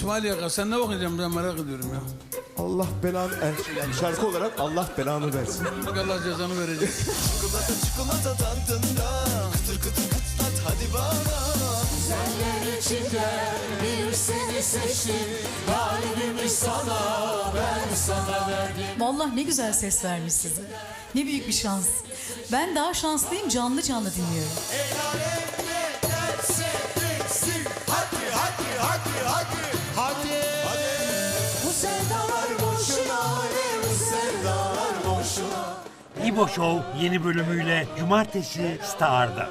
İsmail Yaka sen ne okuyacaksın ben merak ediyorum ya. Allah belanı er, yani şarkı olarak Allah belanı versin. Bak Allah cezanı verecek. Çikolata çikolata tadında Kıtır kıtır kıtlat hadi bana Senler içinde bir seni seçtim Kalbimi sana ben sana verdim Vallahi ne güzel ses vermiş size. Ne büyük bir şans. Ben daha şanslıyım canlı canlı dinliyorum. Hadi sevdalar boşuna ne bu sevdalar boşuna İbo Show yeni bölümüyle Cumartesi Star'da.